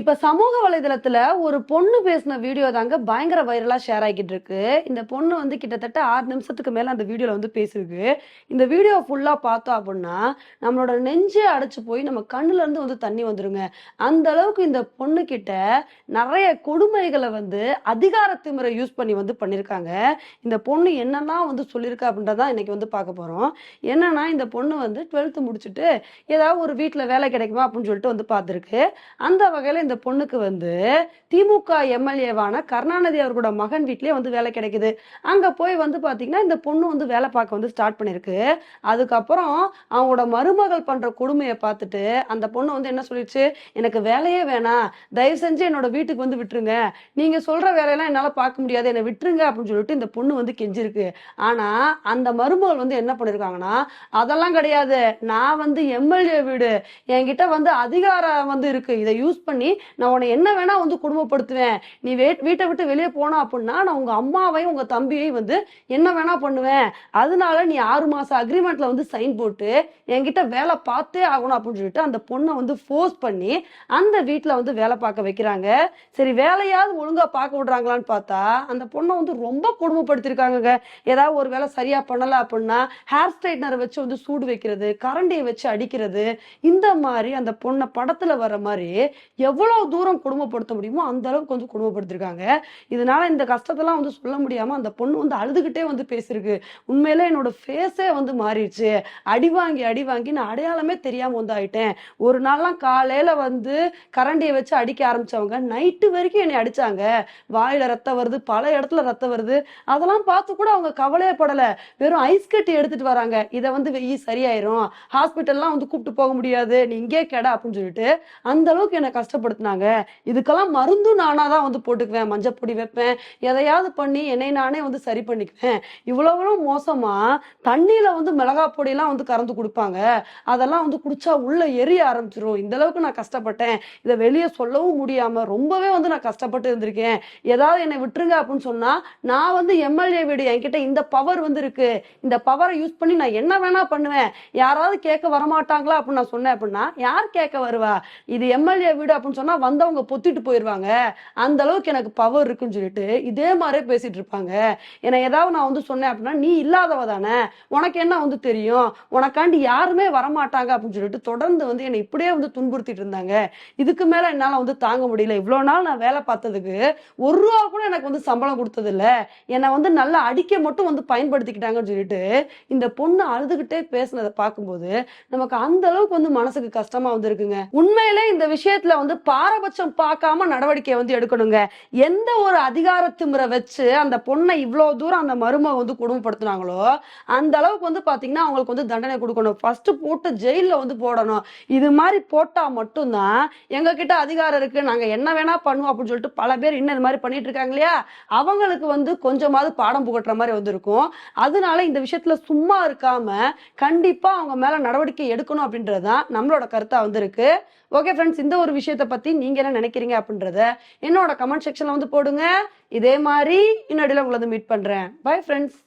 இப்ப சமூக வலைதளத்துல ஒரு பொண்ணு பேசின வீடியோ தாங்க பயங்கர வைரலா ஷேர் ஆகிட்டு இருக்கு. இந்த பொண்ணு வந்து கிட்டத்தட்ட ஆறு நிமிஷத்துக்கு மேல அந்த வீடியோல வந்து பேசிருக்கு. இந்த வீடியோ ஃபுல்லா பார்த்தோம் அப்படின்னா நம்மளோட நெஞ்சே அடைச்சு போய் நம்ம கண்ணுல இருந்து வந்து தண்ணி வந்துருங்க. அந்த அளவுக்கு இந்த பொண்ணு கிட்ட நிறைய கொடுமைகளை வந்து அதிகார திமுறை யூஸ் பண்ணி வந்து பண்ணிருக்காங்க. இந்த பொண்ணு என்னெல்லாம் வந்து சொல்லியிருக்கா அப்படின்றதா இன்னைக்கு வந்து பார்க்க போறோம். என்னன்னா இந்த பொண்ணு வந்து டுவெல்த்து முடிச்சுட்டு ஏதாவது ஒரு வீட்டில் வேலை கிடைக்குமா அப்படின்னு சொல்லிட்டு வந்து பார்த்துருக்கு. அந்த வகையில் இந்த பொண்ணுக்கு வந்து திமுக எம்எல்ஏவான கருணாநிதி அவர்களோட மகன் வீட்லயே வந்து வேலை கிடைக்குது. அங்க போய் வந்து பாத்தீங்கன்னா இந்த பொண்ணு வந்து வேலை பார்க்க வந்து ஸ்டார்ட் பண்ணிருக்கு. அதுக்கப்புறம் அவங்களோட மருமகள் பண்ற கொடுமையை பார்த்துட்டு அந்த பொண்ணு வந்து என்ன சொல்லிடுச்சு? எனக்கு வேலையே வேணாம். தயவு செஞ்சு என்னோட வீட்டுக்கு வந்து விட்டுருங்க. நீங்க சொல்ற வேலையெல்லாம் என்னால பார்க்க முடியாது. என்னை விட்டுருங்க அப்படின்னு சொல்லிட்டு இந்த பொண்ணு வந்து கெஞ்சிருக்கு. ஆனா அந்த மருமகள் வந்து என்ன பண்ணிருக்காங்கன்னா அதெல்லாம் கிடையாது. நான் வந்து எம்எல்ஏ வீடு. என்கிட்ட வந்து அதிகாரம் வந்து இருக்கு. இதை யூஸ் பண்ணி நான் உன்னை என்ன வேணா வந்து குடும்பப்படுத்துவேன். நீ வே வீட்டை விட்டு வெளியே போனா அப்படின்னா நான் உங்க அம்மாவையும் உங்க தம்பியையும் வந்து என்ன வேணா பண்ணுவேன். அதனால நீ ஆறு மாசம் அக்ரிமெண்ட்ல வந்து சைன் போட்டு என்கிட்ட வேலை பார்த்தே ஆகணும் அப்படின்னு சொல்லிட்டு அந்த பொண்ணை வந்து ஃபோர்ஸ் பண்ணி அந்த வீட்டில் வந்து வேலை பார்க்க வைக்கிறாங்க. சரி வேலையாவது ஒழுங்கா பார்க்க விடுறாங்களான்னு பார்த்தா அந்த பொண்ணை வந்து ரொம்ப கொடுமைப்படுத்திருக்காங்க ஏதாவது ஒரு வேலை சரியா பண்ணல அப்படின்னா ஹேர் ஸ்ட்ரைட்னரை வச்சு வந்து சூடு வைக்கிறது கரண்டியை வச்சு அடிக்கிறது இந்த மாதிரி அந்த பொண்ணை படத்துல வர மாதிரி எவ்வளவு தூரம் குடும்பப்படுத்த முடியுமோ அந்த அளவுக்கு வந்து குடும்பப்படுத்திருக்காங்க. இதனால இந்த கஷ்டத்தெல்லாம் வந்து சொல்ல முடியாம அந்த பொண்ணு வந்து அழுதுகிட்டே வந்து பேசியிருக்கு. உண்மையில என்னோட ஃபேஸே வந்து மாறிடுச்சு. அடி வாங்கி அடி வாங்கி நான் அடையாளமே தெரியாம வந்து ஆயிட்டேன். ஒரு நாள்லாம் காலையில வந்து கரண்டியை வச்சு அடிக்க ஆரம்பிச்சவங்க நைட்டு வரைக்கும் என்னை அடிச்சாங்க. வாயில ரத்தம் வருது பல இடத்துல ரத்தம் வருது. அதெல்லாம் பார்த்து கூட அவங்க கவலையே படல. வெறும் ஐஸ் கட்டி எடுத்துட்டு வராங்க. இதை வந்து வெயி சரியாயிரும். ஹாஸ்பிட்டல்லாம் வந்து கூப்பிட்டு போக முடியாது. நீ இங்கே கெட அப்படின்னு சொல்லிட்டு அந்த அளவுக்கு என்னை பயன்படுத்தினாங்க. இதுக்கெல்லாம் மருந்தும் நானாக தான் வந்து போட்டுக்குவேன் மஞ்சப்பொடி வைப்பேன் எதையாவது பண்ணி என்னை நானே வந்து சரி பண்ணிக்குவேன். இவ்வளவு மோசமா தண்ணியில் வந்து மிளகா பொடியெல்லாம் வந்து கறந்து கொடுப்பாங்க. அதெல்லாம் வந்து குடிச்சா உள்ள எரிய ஆரம்பிச்சிரும். இந்த அளவுக்கு நான் கஷ்டப்பட்டேன். இதை வெளியே சொல்லவும் முடியாம ரொம்பவே வந்து நான் கஷ்டப்பட்டு இருந்திருக்கேன். ஏதாவது என்னை விட்டுருங்க அப்படின்னு சொன்னா நான் வந்து எம்எல்ஏ வீடு என்கிட்ட இந்த பவர் வந்து இருக்கு. இந்த பவரை யூஸ் பண்ணி நான் என்ன வேணா பண்ணுவேன். யாராவது கேட்க வரமாட்டாங்களா அப்படின்னு நான் சொன்னேன் அப்படின்னா யார் கேட்க வருவா? இது எம்எல்ஏ வீடு அப்படின்னு சொன்னா வந்தவங்க பொத்திட்டு போயிருவாங்க. அந்த அளவுக்கு எனக்கு பவர் இருக்குன்னு சொல்லிட்டு இதே மாதிரியே பேசிட்டு இருப்பாங்க. ஏன்னா ஏதாவது நான் வந்து சொன்னேன் அப்படின்னா நீ இல்லாதவ தானே? உனக்கு என்ன வந்து தெரியும்? உனக்காண்டி யாருமே வரமாட்டாங்க அப்படின்னு சொல்லிட்டு தொடர்ந்து வந்து என்னை இப்படியே வந்து துன்புறுத்திட்டு இருந்தாங்க. இதுக்கு மேல என்னால வந்து தாங்க முடியல. இவ்வளவு நாள் நான் வேலை பார்த்ததுக்கு ஒரு ரூபா கூட எனக்கு வந்து சம்பளம் கொடுத்தது இல்ல என்னை வந்து நல்லா அடிக்க மட்டும் வந்து பயன்படுத்திக்கிட்டாங்கன்னு சொல்லிட்டு இந்த பொண்ணு அழுதுகிட்டே பேசினதை பார்க்கும்போது நமக்கு அந்த அளவுக்கு வந்து மனசுக்கு கஷ்டமா வந்து இருக்குங்க. உண்மையிலே இந்த விஷயத்துல வந்து பாரபட்சம் பார்க்காம நடவடிக்கை வந்து எடுக்கணுங்க. எந்த ஒரு அதிகார முறை வச்சு அந்த பொண்ணை இவ்வளோ தூரம் அந்த மருமக வந்து குடும்பப்படுத்தினாங்களோ அந்த அளவுக்கு வந்து பார்த்தீங்கன்னா அவங்களுக்கு வந்து தண்டனை கொடுக்கணும். ஃபர்ஸ்ட் போட்டு ஜெயிலில் வந்து போடணும். இது மாதிரி போட்டால் மட்டும்தான் எங்ககிட்ட அதிகாரம் இருக்கு நாங்கள் என்ன வேணா பண்ணுவோம் அப்படின்னு சொல்லிட்டு பல பேர் இன்னும் இது மாதிரி பண்ணிட்டு இருக்காங்க இல்லையா? அவங்களுக்கு வந்து கொஞ்சமாவது பாடம் புகட்டுற மாதிரி வந்து இருக்கும். அதனால இந்த விஷயத்துல சும்மா இருக்காம கண்டிப்பா அவங்க மேல நடவடிக்கை எடுக்கணும் அப்படின்றது தான் நம்மளோட கருத்தா வந்து இருக்கு. ஓகே ஃப்ரெண்ட்ஸ் இந்த ஒரு விஷயத்தை பத்தி நீங்க என்ன நினைக்கிறீங்க அப்படின்றத என்னோட கமெண்ட் செக்ஷன்ல வந்து போடுங்க. இதே மாதிரி இன்னொடியில் உங்களை வந்து மீட் பண்றேன். Bye friends